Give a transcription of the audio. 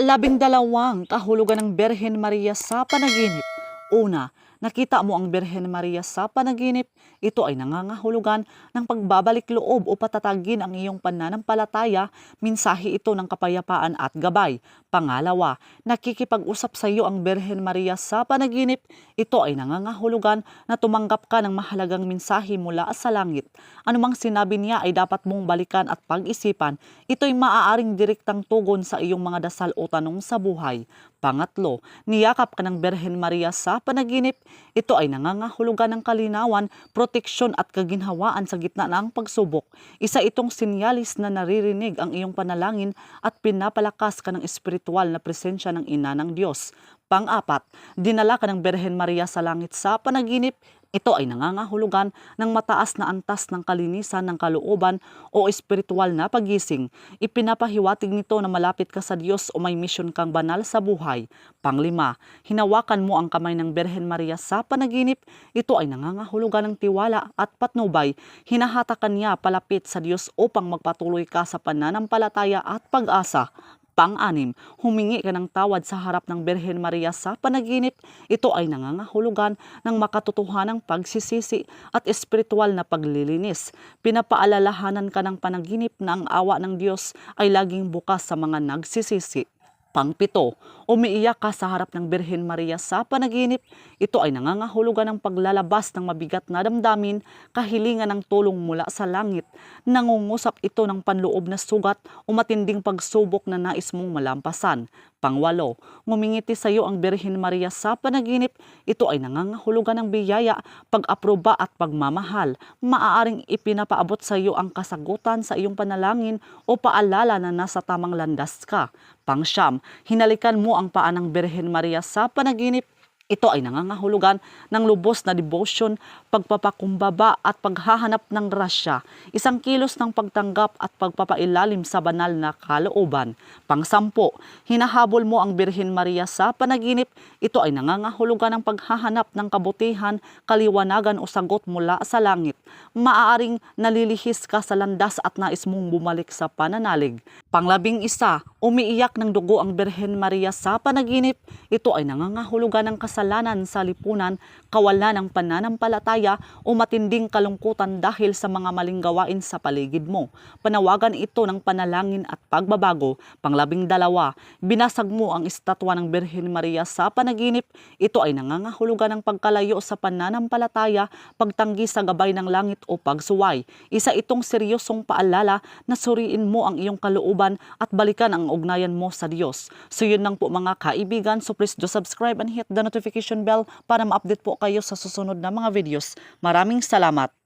Labing dalawang kahulugan ng Berhen Maria sa panaginip. Una, nakita mo ang Berhen Maria sa panaginip, ito ay nangangahulugan ng pagbabalik loob o patatagin ang iyong pananampalataya, minsahi ito ng kapayapaan at gabay. Pangalawa, nakikipag-usap sa iyo ang Berhen Maria sa panaginip, ito ay nangangahulugan na tumanggap ka ng mahalagang mensahe mula sa langit. Anumang sinabi niya ay dapat mong balikan at pag-isipan, ito'y maaaring direktang tugon sa iyong mga dasal o tanong sa buhay. Pangatlo, niyakap ka ng Berhen Maria sa panaginip, ito ay nangangahulugan ng kalinawan, proteksyon at kaginhawaan sa gitna ng pagsubok. Isa itong sinyalis na naririnig ang iyong panalangin at pinapalakas ka ng espiritual na presensya ng ina ng Diyos. Pang-apat, dinala ka ng Berhen Maria sa langit sa panaginip, ito ay nangangahulugan ng mataas na antas ng kalinisan ng kalooban o espiritual na pagising. Ipinapahiwatig nito na malapit ka sa Diyos o may misyon kang banal sa buhay. Panglima, hinawakan mo ang kamay ng Berhen Maria sa panaginip. Ito ay nangangahulugan ng tiwala at patnubay. Hinahatakan niya palapit sa Diyos upang magpatuloy ka sa pananampalataya at pag-asa. Pang-anim, humingi ka ng tawad sa harap ng Berhen Maria sa panaginip. Ito ay nangangahulugan ng makatotohanang pagsisisi at espiritual na paglilinis. Pinapaalalahanan ka ng panaginip na ang awa ng Diyos ay laging bukas sa mga nagsisisi. Pangpito, umiiyak ka sa harap ng Birhen Maria sa panaginip. Ito ay nangangahulugan ng paglalabas ng mabigat na damdamin, kahilingan ng tulong mula sa langit. Nangungusap ito ng panloob na sugat o matinding pagsubok na nais mong malampasan. Pangwalo, ngumingiti sa iyo ang Birhen Maria sa panaginip. Ito ay nangangahulugan ng biyaya, pag-aproba at pagmamahal. Maaaring ipinapaabot sa iyo ang kasagutan sa iyong panalangin o paalala na nasa tamang landas ka. Pangsyam, hinalikan mo ang paa ng Birhen Maria sa panaginip. Ito ay nangangahulugan ng lubos na devotion, pagpapakumbaba at paghahanap ng rasya, isang kilos ng pagtanggap at pagpapailalim sa banal na kalooban. Pangsampo, hinahabol mo ang Birhen Maria sa panaginip. Ito ay nangangahulugan ng paghahanap ng kabutihan, kaliwanagan o sagot mula sa langit. Maaaring nalilihis ka sa landas at nais mong bumalik sa pananalig. Panglabing isa, umiiyak ng dugo ang Birhen Maria sa panaginip. Ito ay nangangahulugan ng kasalanan sa lipunan, kawalan ng pananampalataya o matinding kalungkutan dahil sa mga maling gawain sa paligid mo. Panawagan ito ng panalangin at pagbabago. Panglabing dalawa, binasag mo ang estatwa ng Birhen Maria sa panaginip. Ito ay nangangahulugan ng pagkalayo sa pananampalataya, pagtanggi sa gabay ng langit o pagsuway. Isa itong seryosong paalala na suriin mo ang iyong kalooban at balikan ang ugnayan mo sa Diyos. So yun lang po mga kaibigan. So please do subscribe and hit the notification bell para ma-update po kayo sa susunod na mga videos. Maraming salamat.